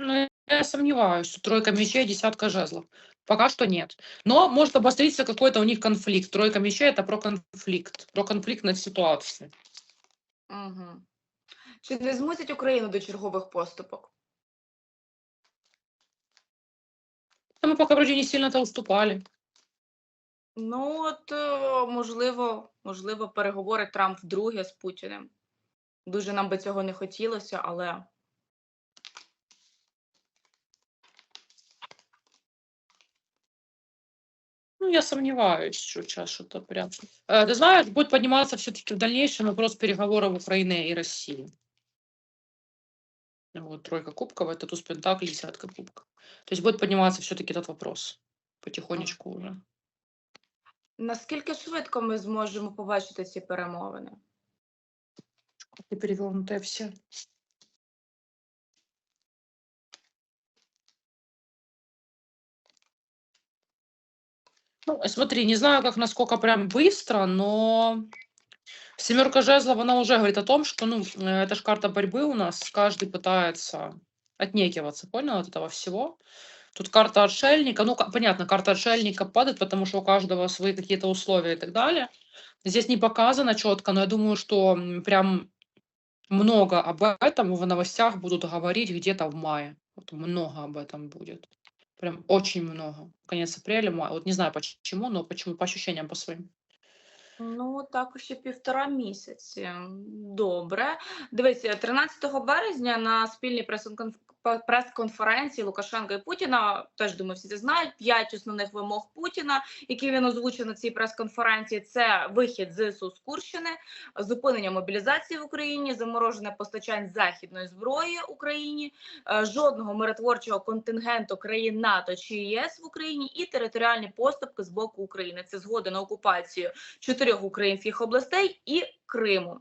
Ну, я сомневаюсь, что тройка мечей, десятка жезлов. Пока что нет. Но может обостриться какой-то у них конфликт. Тройка мечей это про конфликт, про конфликтность ситуации. Угу. Чи не змусять Україну до чергових поступок? А Мы пока вроде не сильно-то уступали. Ну, от, е, можливо, можливо, переговори Трамп вдруге з Путіним. Дуже нам би цього не хотілося, але Ну, я сомневаюсь, что сейчас что-то прям. Э, Ты знаешь, будет подниматься все-таки в дальнейшем вопрос переговоров Украины и России. Вот тройка кубков, это туз пентаклей, десятка кубков. То есть будет подниматься все-таки этот вопрос потихонечку уже. наскільки швидко ми зможемо побачити ці перемовини? И перевернутые все. Ну, смотри, не знаю, как насколько прям быстро, но семерка жезлов, она уже говорит о том, что, ну, э, это же карта борьбы у нас, каждый пытается отнекиваться, понял, от этого всего. Тут карта отшельника, ну, понятно, карта отшельника падает, потому что у каждого свои какие-то условия и так далее. Здесь не показано четко, но я думаю, что прям много об этом в новостях будут говорить где-то в мае. Вот много об этом будет. Прям очень много. Конец апреля, май. Вот не знаю почему, но почему, по ощущениям по своим. Ну, також ще півтора місяці. Добре. Дивіться, 13 березня на спільній пе- прес-конференції Лукашенка і Путіна, теж думаю, всі це знають. П'ять основних вимог Путіна, які він озвучив на цій прес-конференції. Це вихід з ЗСУ з Курщини, зупинення мобілізації в Україні, заморожене постачань західної зброї Україні, е, жодного миротворчого контингенту країн НАТО чи ЄС в Україні і територіальні поступки з боку України. Це згода на окупацію чотирьох українських областей і Криму.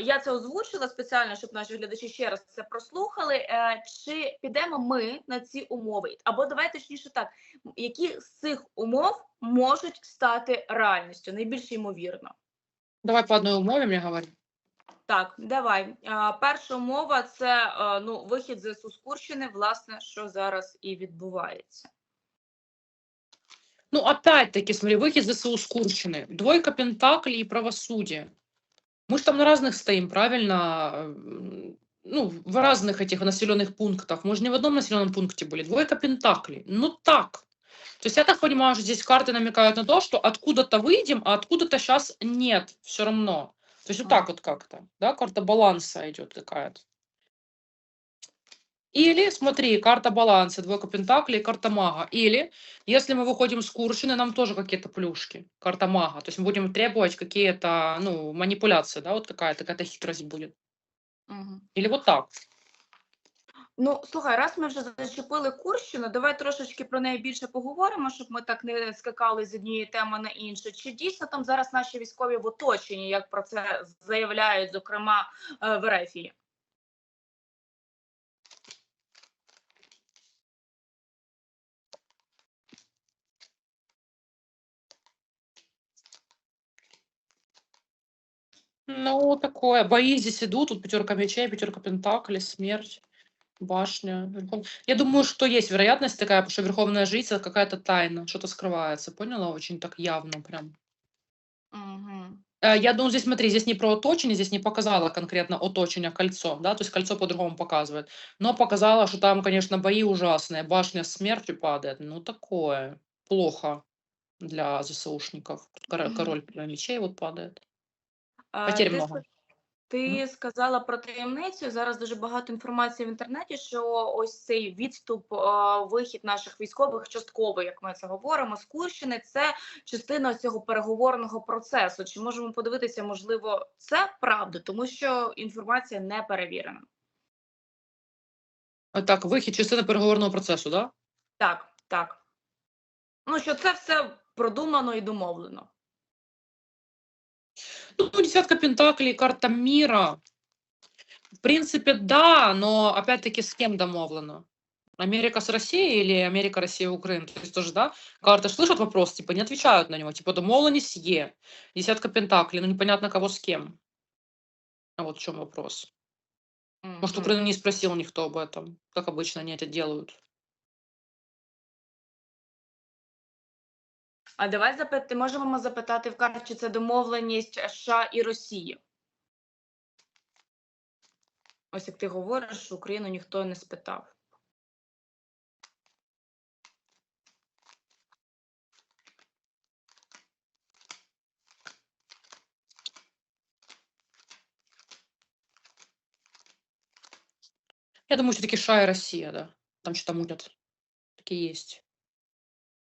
Я це озвучила спеціально, щоб наші глядачі ще раз це прослухали. Е, чи підемо ми на ці умови? Або давай точніше так, які з цих умов можуть стати реальністю? Найбільш ймовірно. Давай по одной умове мне говори. Так, давай. А, перша умова це е, ну, вихід з ЗСУ з Курщини, власне, що зараз і відбувається. Ну, опять-таки, смотри, выход из ЗСУ с Курщины. Двойка пентаклей и правосудие. Мы же там на разных стоим, правильно? Ну, в разных этих населенных пунктах. Мы же не в одном населенном пункте были. Двойка пентаклей. Ну, так. То есть я так понимаю, что здесь карты намекают на то, что откуда-то выйдем, а откуда-то сейчас нет все равно. То есть вот так вот как-то, да, карта баланса идет какая-то. Или, смотри, карта баланса, двойка пентаклей, карта мага. Или, если мы выходим с Куршины, нам тоже какие-то плюшки, карта мага. То есть мы будем требовать какие-то, ну, манипуляции, да, вот какая-то, какая-то хитрость будет. Угу. Или вот так. Ну, слухай, раз ми вже зачепили Курщину, давай трошечки про неї більше поговоримо, щоб ми так не скакали з однієї теми на іншу. Чи дійсно там зараз наші військові в оточенні, як про це заявляють, зокрема е, в Ерефії? Ну, такое. Бои здесь идут. Тут пятерка мечей, пятерка пентаклей, смерть, башня. верхов- Я думаю, что есть вероятность такая, потому что верховная жрица это какая-то тайна, что-то скрывается. Поняла? Очень так явно прям. Угу. Э, Я думаю, здесь, смотри, здесь не про оточение, здесь не показала конкретно оточение кольцо, да, то есть кольцо по-другому показывает, но показала, что там, конечно, бои ужасные, башня с смертью падает, ну, такое, плохо для ЗСУшников. Тут коро- Мгм. король мечей вот падает. Потерь ти много. Ти сказала про таємницю. Зараз дуже багато інформації в інтернеті, що ось цей відступ, вихід наших військових частково, як ми це говоримо, з Курщини, це частина цього переговорного процесу. Чи можемо подивитися, можливо, це правда, тому що інформація не перевірена. Так, вихід частина переговорного процесу, да? Так, так. Ну що це все продумано і домовлено. Ну, десятка пентаклей, карта мира. В принципе, да, но опять-таки с кем домовлено? Америка с Россией или Америка, Россия, Украина? То есть тоже, да, карты слышат вопрос, типа не отвечают на него, типа домовленность Е, десятка пентаклей, ну непонятно кого с кем. А вот в чем вопрос. Может. Украину не спросил никто об этом, как обычно они это делают. А давай запити, можемо запитати в карті, чи це домовленість США і Росії. Ось як ти говориш, що Україну ніхто не спитав. Я думаю, все-таки США и Россия, да. Там что-то мутят. Такие есть.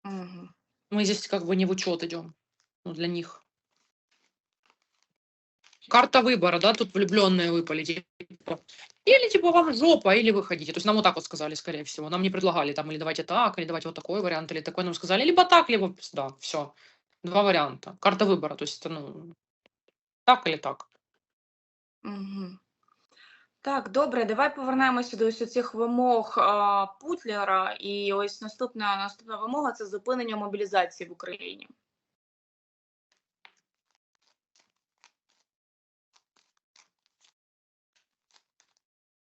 Угу. Мы здесь как бы не в учет идем. Ну, для них. Карта выбора, да, тут влюбленные выпали. Типа. Или типа вам жопа, или выходите. То есть нам вот так вот сказали, скорее всего. Нам не предлагали там, или давайте так, или давайте вот такой вариант, или такой. Нам сказали, либо так, либо да, все. Два варианта. Карта выбора, то есть ну, так или так. Угу. Так, добре, давай повернемося до ось цих вимог а, Путлера. І ось наступна, наступна вимога це зупинення мобілізації в Україні.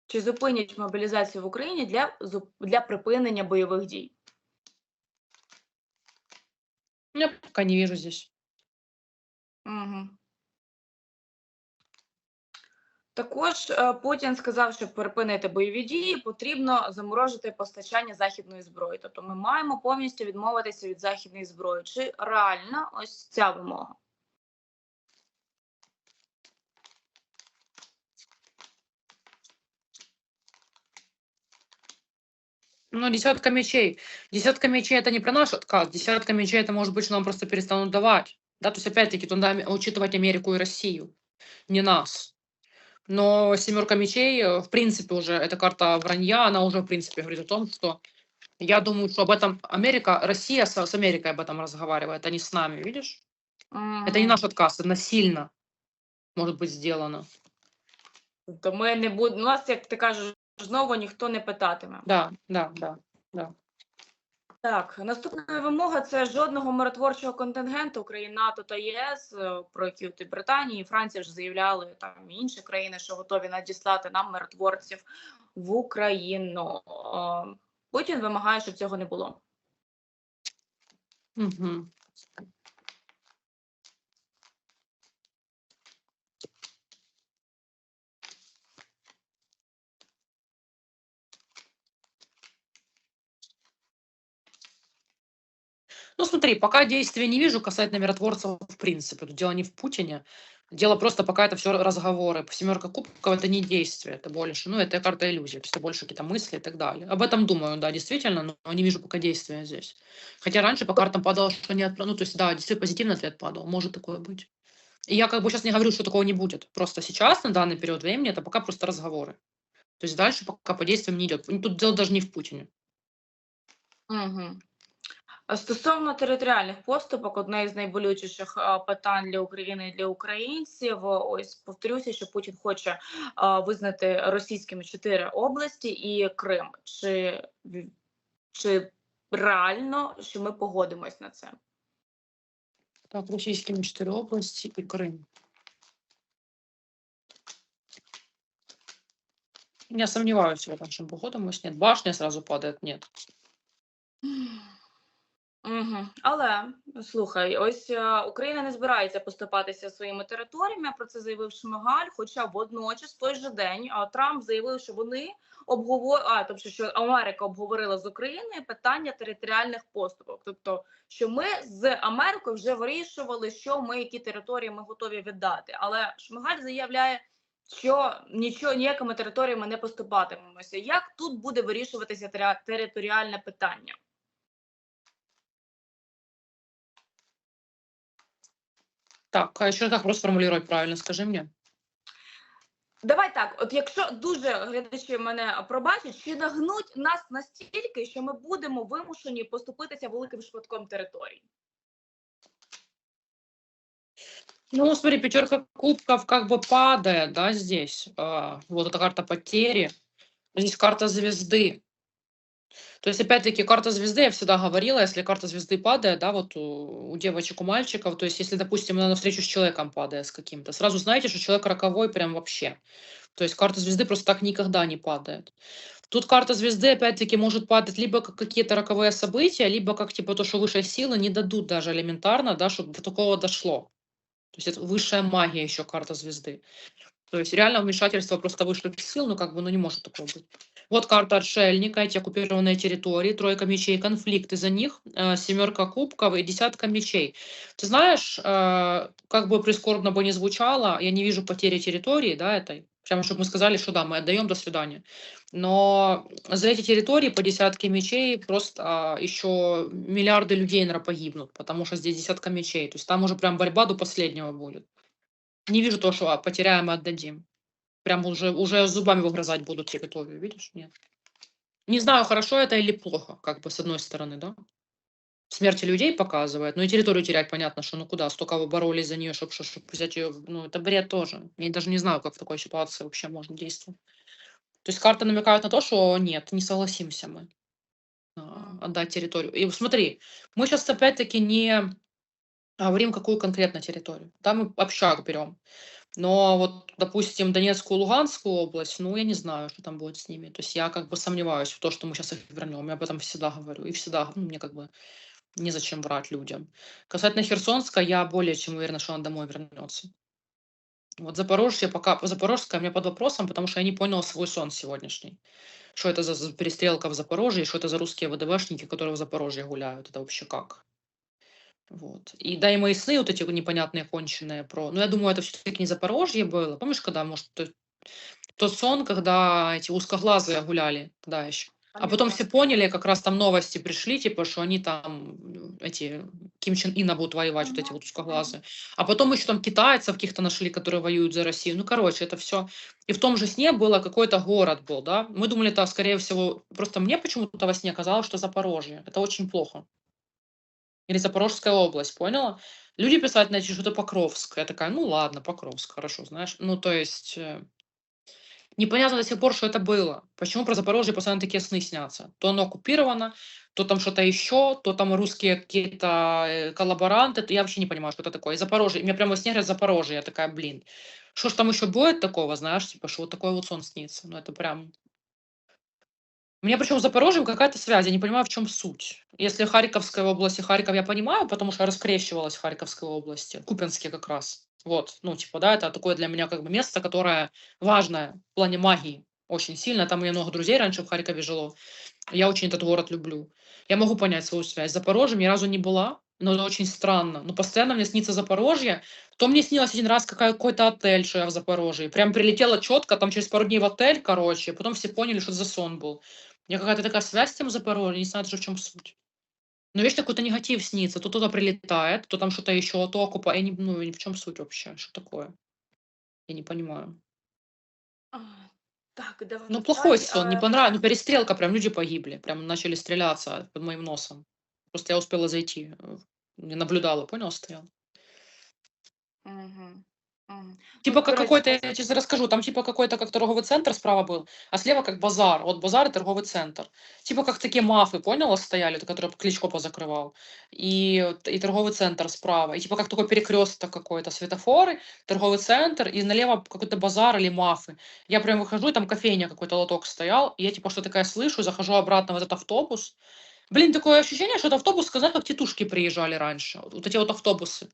Чи зупинять мобілізацію в Україні для, для припинення бойових дій? Я пока не вижу здесь. Угу. Також е, Путін сказав, щоб припинити бойові дії, потрібно заморожити постачання західної зброї. Тобто ми маємо повністю відмовитися від західної зброї. Чи реальна ось ця вимога? Ну, десятка мечей. Десятка мечей это не про наш отказ. Десятка мечей это может быть, что нам просто перестанут давать. Да, то есть опять-таки туда м- учитывать Америку и Россию, не нас. Но семерка мечей, э, в принципе, уже эта карта вранья, она уже, в принципе, говорит о том, что я думаю, что об этом Америка, Россия с, с Америкой об этом разговаривает, а не с нами, видишь? Это не наш отказ, это насильно может быть сделано. Тобто ми не будемо, нас, як ти кажеш, знову ніхто не питатиме. Да, да, да, да. Так, наступна вимога це жодного миротворчого контингенту країн НАТО та ЄС, е, про які Британія і Франція вже заявляли там інші країни, що готові надіслати нам миротворців в Україну. Е, Путін вимагає, щоб цього не було. Мгм. Ну, смотри, пока действия не вижу касательно миротворцев в принципе. Тут дело не в Путине. Дело просто пока это все разговоры. Семерка кубков это не действие, это больше, ну, это карта есть это больше какие-то мысли и так далее. Об этом думаю, да, действительно, но не вижу пока действия здесь. Хотя раньше по картам падало, что не отпра- ну, то есть, да, действительно позитивный ответ падал, может такое быть. И я как бы сейчас не говорю, что такого не будет. Просто сейчас, на данный период времени, это пока просто разговоры. То есть дальше пока по действиям не идет. Тут дело даже не в Путине. Угу. Стосовно територіальних поступок, одне із найболючіших е, питань для України і для українців. Ось повторюся, що Путін хоче е, визнати російськими чотири області і Крим. Чи, в- чи реально, що ми погодимось на це? Так, российскими четыре области и Крым. Я сомневаюсь в этом, что погодимось. Нет, башня сразу падает, нет. Угу. Але слухай, ось е, Україна не збирається поступатися своїми територіями. Про це заявив Шмигаль. Хоча водночас той же день а, Трамп заявив, що вони обговор... а, тобто, що Америка обговорила з Україною питання територіальних поступок. Тобто, що ми з Америкою вже вирішували, що ми які території ми готові віддати. Але Шмигаль заявляє, що нічого ніякими територіями не поступатимемося. Як тут буде вирішуватися тери- територіальне питання? Так, а еще как вопрос формулировать правильно, скажи мне. Давай так, от якщо дуже глядачі мене пробачать, чи нагнуть нас настільки, що ми будемо вимушені поступитися великим шматком територій? Ну, смотри, пятерка кубков как бы падает, да, здесь. А, вот эта карта потери. Здесь карта звезды. То есть, опять-таки, карта звезды, я всегда говорила, если карта звезды падает, да, вот у, у девочек, у мальчиков, то есть, если, допустим, она навстречу с человеком падает с каким-то, сразу знаете, что человек роковой прям вообще. То есть карта звезды просто так никогда не падает. Тут карта звезды, опять-таки, может падать либо как какие-то роковые события, либо как типа то, что высшие силы не дадут даже элементарно, да, чтобы до такого дошло. То есть это высшая магия еще карта звезды. То есть реально вмешательство просто высших сил, ну как бы, ну не может такого быть. Вот карта отшельника, эти оккупированные территории, тройка мечей, конфликт из-за них, э, семерка кубков и десятка мечей. Ты знаешь, э, как бы прискорбно бы не звучало, я не вижу потери территории, да, этой, прямо чтобы мы сказали, что да, мы отдаем, до свидания. Но за эти территории по десятке мечей просто а, еще миллиарды людей, наверное, погибнут, потому что здесь десятка мечей. То есть там уже прям борьба до последнего будет. Не вижу то, что а, потеряем и отдадим. Прям уже, уже зубами выгрызать будут территорию, видишь? Нет. Не знаю, хорошо это или плохо, как бы с одной стороны, да? Смерти людей показывает, но и территорию терять, понятно, что ну куда, столько вы боролись за нее, чтобы, чтобы взять ее, ну это бред тоже. Я даже не знаю, как в такой ситуации вообще можно действовать. То есть карты намекают на то, что нет, не согласимся мы а, отдать территорию. И смотри, мы сейчас опять-таки не говорим, какую конкретно территорию. Там мы общак берем. Но вот, допустим, Донецкую, Луганскую область, ну, я не знаю, что там будет с ними. То есть я как бы сомневаюсь в том, что мы сейчас их вернем. Я об этом всегда говорю. И всегда, ну, мне как бы незачем врать людям. Касательно Херсонска, я более чем уверена, что она домой вернется. Вот Запорожье пока, Запорожская мне под вопросом, потому что я не поняла свой сон сегодняшний. Что это за перестрелка в Запорожье, что это за русские ВДВшники, которые в Запорожье гуляют. Это вообще как? Вот. И да, и мои сны вот эти непонятные, конченые про... Ну, я думаю, это все-таки не Запорожье было. Помнишь, когда, может, тот, тот сон, когда эти узкоглазые гуляли тогда еще? А потом все поняли, как раз там новости пришли, типа, что они там, эти, Ким Чен Ина будут воевать, вот эти вот узкоглазые. А потом еще там китайцев каких-то нашли, которые воюют за Россию. Ну, короче, это все. И в том же сне было какой-то город был, да. Мы думали, это, скорее всего, просто мне почему-то во сне казалось, что Запорожье. Это очень плохо. Или Запорожская область, поняла? Люди писать начали, что это Покровск. Я такая, ну ладно, Покровск, хорошо, знаешь. Ну, то есть... Э, непонятно до сих пор, что это было. Почему про Запорожье постоянно такие сны снятся? То оно оккупировано, то там что-то еще, то там русские какие-то э, коллаборанты. Я вообще не понимаю, что это такое. И Запорожье, мне прямо во сне говорят Запорожье. Я такая, блин, что ж там еще будет такого, знаешь, типа, что вот такой вот сон снится. Ну, это прям у меня причем с Запорожьем какая-то связь, я не понимаю, в чем суть. Если Харьковская область и Харьков я понимаю, потому что я раскрещивалась в Харьковской области, Купинске как раз. Вот, ну, типа, да, это такое для меня как бы место, которое важное в плане магии очень сильно. Там у меня много друзей раньше в Харькове жило. Я очень этот город люблю. Я могу понять свою связь. С Запорожьем ни разу не была, но это очень странно. Но постоянно мне снится Запорожье. То мне снилось один раз какой-то отель, что я в Запорожье. Прям прилетела четко, там через пару дней в отель, короче. Потом все поняли, что это за сон был. Меня какая-то такая связь с тем Запорожьем, не знаю даже в чем суть. Но вечно какой-то негатив снится. То туда прилетает, то там что-то еще, то окупа. Я не, ну, ни в чем суть вообще. Что такое? Я не понимаю. А, так, давай. Ну, плохой сон, не а понравился. Ну, перестрелка, прям люди погибли. Прям начали стреляться под моим носом. Просто я успела зайти. э, Не наблюдала, понял, стоял. Мгм. Мгм. Типа Ну, как короче, какой-то, я тебе расскажу, там типа какой-то как торговый центр справа был, а слева как базар. Вот базар и торговый центр. Типа как такие мафы, поняла, стояли, которые Кличко позакрывал. И, вот- и торговый центр справа. И типа как такой перекресток какой-то, светофоры, торговый центр, и налево какой-то базар или мафы. Я прям выхожу, и там кофейня какой-то лоток стоял, и я типа что такая слышу, захожу обратно в этот автобус. Блин, такое ощущение, что это автобус, сказать, как тетушки приезжали раньше. Вот эти вот автобусы.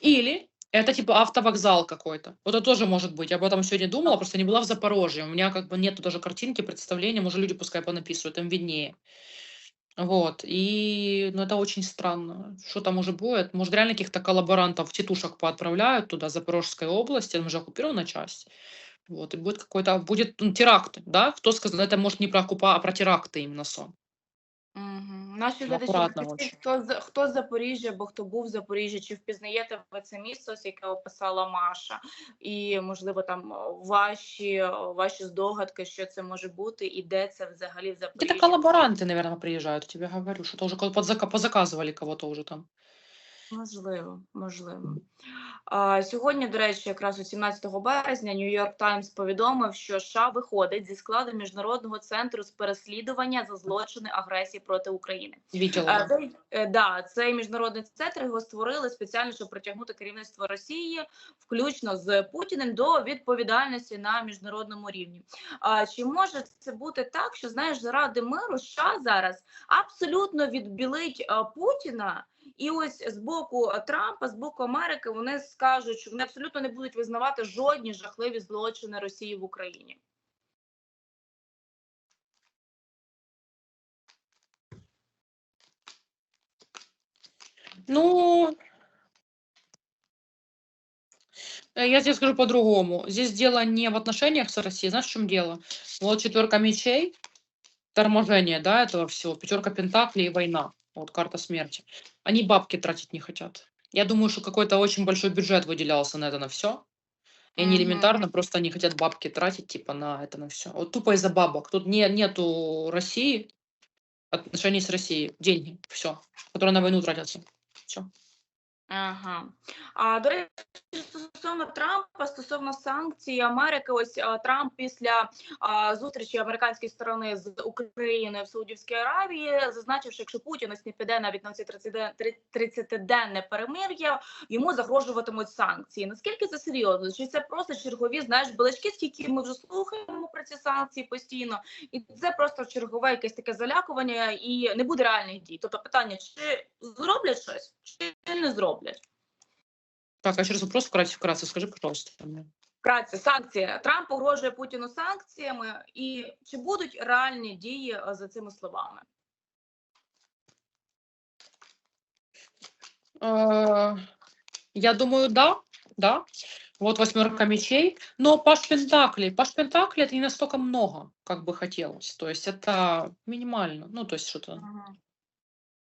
Или это типа автовокзал какой-то. Вот это тоже может быть. Я об этом сегодня думала, просто не была в Запорожье. У меня как бы нету даже картинки, представления. Может, люди пускай понаписывают, им виднее. Вот. И ну, это очень странно. Что там уже будет? Может, реально каких-то коллаборантов, тетушек поотправляют туда, Запорожской области, там уже оккупирована часть. Вот, и будет какой-то, будет ну, теракт, да? Кто сказал, это может не про оккупа, а про теракты именно сон. Мгм. Наші глядачі, акуратно напишіть, хто, з- хто з Запоріжжя, або хто був в Запоріжжі, чи впізнаєте ви це місто, ось яке описала Маша, і, можливо, там ваші, ваші здогадки, що це може бути, і де це взагалі в Какие-то Запоріжжі. коллаборанты, наверное, приезжают, я тебе говорю, что-то уже ко- подзака- позаказывали кого-то уже там. Можливо, можливо. А, сьогодні, до речі, якраз у 17 березня York Times повідомив, що США виходить зі складу міжнародного центру з переслідування за злочини агресії проти України. Е, Цей, е, да, цей міжнародний центр його створили спеціально, щоб притягнути керівництво Росії, включно з Путіним, до відповідальності на міжнародному рівні. А чи може це бути так, що знаєш, заради миру США зараз абсолютно відбілить е, Путіна? І ось з боку Трампа, з боку Америки, вони скажуть, що вони абсолютно не будуть визнавати жодні жахливі злочини Росії в Україні. Ну, э, я тебе скажу по-другому. Здесь дело не в отношениях с Россией. Знаешь, в чем дело? Вот четверка мечей, торможение, да, этого всего, пятерка пентаклей и война. Вот карта смерти. Они бабки тратить не хотят. Я думаю, что какой-то очень большой бюджет выделялся на это на все. И они элементарно просто не хотят бабки тратить, типа, на это на все. Вот тупо из-за бабок. Тут не, нету России, отношений с Россией, деньги, все, которые на войну тратятся. Все. Ага. А до речі, стосовно Трампа, стосовно санкцій Америки, ось а, Трамп після а, зустрічі американської сторони з Україною в Саудівській Аравії зазначив, що якщо Путін ось не піде навіть на ці 30-денне перемир'я, йому загрожуватимуть санкції. Наскільки це серйозно? Чи це просто чергові знаєш балачки, скільки ми вже слухаємо про ці санкції постійно, і це просто чергове якесь таке залякування, і не буде реальних дій. Тобто питання, чи зроблять щось, чи не зроблять? Так, а еще раз вопрос вкратце, вкратце скажи, пожалуйста. мне. Вкратце, санкції. Трамп погрожує Путіну санкціями, і чи будуть реальні дії е, за цими словами? Э, Я думаю, да, да. Вот восьмерка мечей. Но Паш Пентаклей. Паш Пентаклей это не настолько много, как бы хотелось. То есть это минимально. Ну, то есть что-то.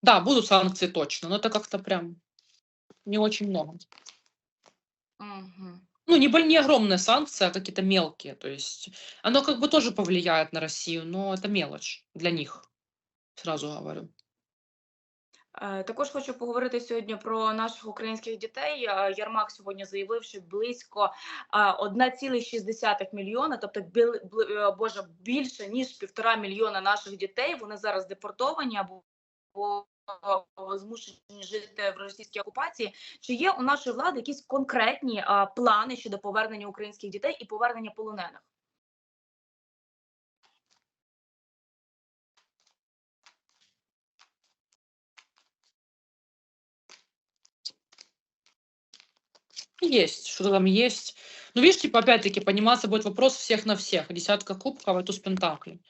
Да, будут санкции точно, но это как-то прям не очень много. Мгм. Ну, не, боль- не огромные санкции, а какие-то мелкие. То есть оно как бы тоже повлияет на Россию, но это мелочь для них. Сразу говорю. Е, Також хочу поговорити сьогодні про наших українських дітей. Е, Ярмак сьогодні заявив, що близько е, 1,6 мільйона, тобто біл- бли- е, боже, більше ніж півтора мільйона наших дітей. Вони зараз депортовані або або змушені жити в російській окупації. Чи є у нашої влади якісь конкретні е, плани щодо повернення українських дітей і повернення полонених? Есть, что-то там есть. Ну, видишь, типа, опять-таки, подниматься будет вопрос всех на всех. Десятка кубков, и туз пентаклей.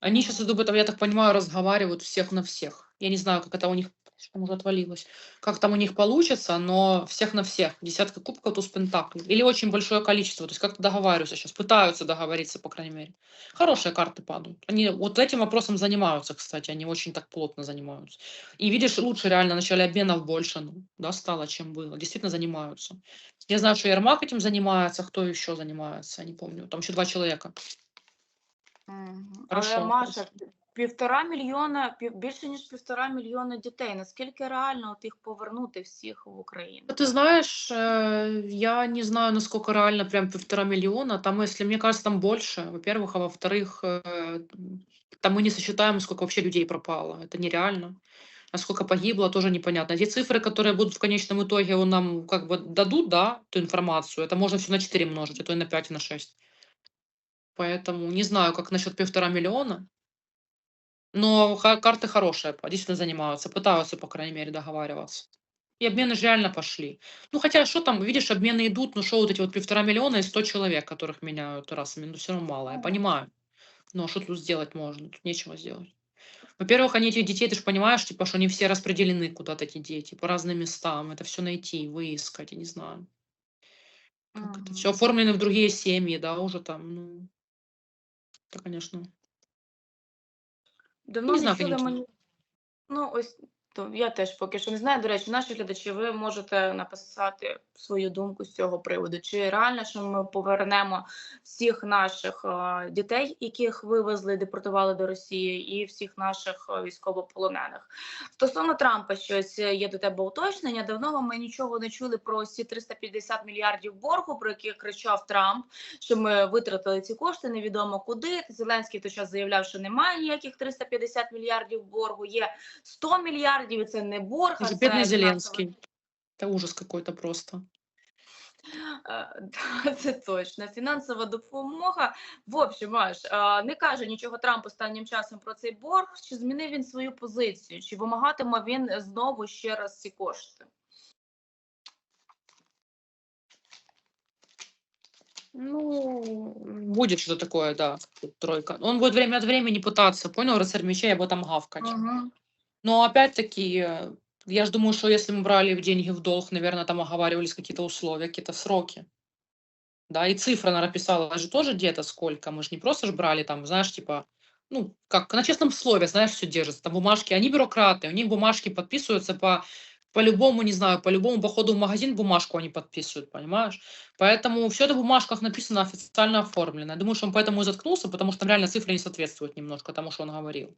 Они сейчас, идут, это, я так понимаю, разговаривают всех на всех. Я не знаю, как это у них, там уже отвалилось, как там у них получится, но всех на всех. Десятка кубков, туз пентаклей. Или очень большое количество. То есть как-то договариваются сейчас, пытаются договориться, по крайней мере. Хорошие карты падают. Они вот этим вопросом занимаются, кстати. Они очень так плотно занимаются. И видишь, лучше реально в начале обменов больше ну, да, стало, чем было. Действительно занимаются. Я знаю, что Ермак этим занимается, кто еще занимается, не помню. Там еще два человека. Мгм. Хорошо, Але Маша, хорошо. півтора мільйона, пів, більше ніж півтора мільйона дітей. Наскільки реально от їх повернути всіх в Україну? Ну, Ты знаешь, э, я не знаю, насколько реально прям полтора миллиона. Там, если мне кажется, там больше, во-первых, а во-вторых, э, там мы не сосчитаем, сколько вообще людей пропало. Это нереально. А сколько погибло, тоже непонятно. Те цифры, которые будут в конечном итоге он нам как бы дадут, да, эту информацию, это можно все на 4 множить, а то и на 5, и на 6. Поэтому не знаю, как насчет полтора миллиона. Но карты хорошие, действительно занимаются, пытаются, по крайней мере, договариваться. И обмены же реально пошли. Ну, хотя, что там, видишь, обмены идут, ну, что вот эти вот полтора миллиона и 100 человек, которых меняют расами, ну, все равно мало, я понимаю. Но что тут сделать можно? Тут нечего сделать. Во-первых, они этих детей, ты же понимаешь, типа, что они все распределены куда-то, эти дети, по разным местам. Это все найти, выискать, я не знаю. Как это все оформлено в другие семьи, да, уже там, ну, это, конечно. Давно Не не, знаю, чули мені. Ну, ось То я теж поки що не знаю. До речі, наші глядачі, ви можете написати свою думку з цього приводу. Чи реально, що ми повернемо всіх наших е, дітей, яких вивезли, депортували до Росії, і всіх наших е, військовополонених? Стосовно Трампа, щось є до тебе уточнення. Давно ми нічого не чули про ці 350 мільярдів боргу, про які кричав Трамп, що ми витратили ці кошти, невідомо куди. Зеленський той час заявляв, що немає ніяких 350 мільярдів боргу. Є 100 мільярдів, і це не борг, а Уже це бедный фінансова Зеленский. Это ужас какой-то просто. Е, да, Це точно. Фінансова допомога. В общем, Маш, е, не каже нічого Трамп останнім часом про цей борг. Чи змінив він свою позицію? Чи вимагатиме він знову ще раз ці кошти? Ну, будет что-то такое, да, тут тройка. Он будет время от времени пытаться, понял, рыцарь мечей об этом гавкать. Угу. Но опять-таки, э, я же думаю, что если мы брали в деньги в долг, наверное, там оговаривались какие-то условия, какие-то сроки. Да, и цифра, она написала же тоже где-то сколько. Мы же не просто же брали там, знаешь, типа, ну, как на честном слове, знаешь, все держится. Там бумажки, они бюрократы, у них бумажки подписываются по по любому, не знаю, по любому походу в магазин бумажку они подписывают, понимаешь? Поэтому все это в бумажках написано, официально оформлено. Я думаю, что он поэтому и заткнулся, потому что там реально цифры не соответствуют немножко тому, что он говорил.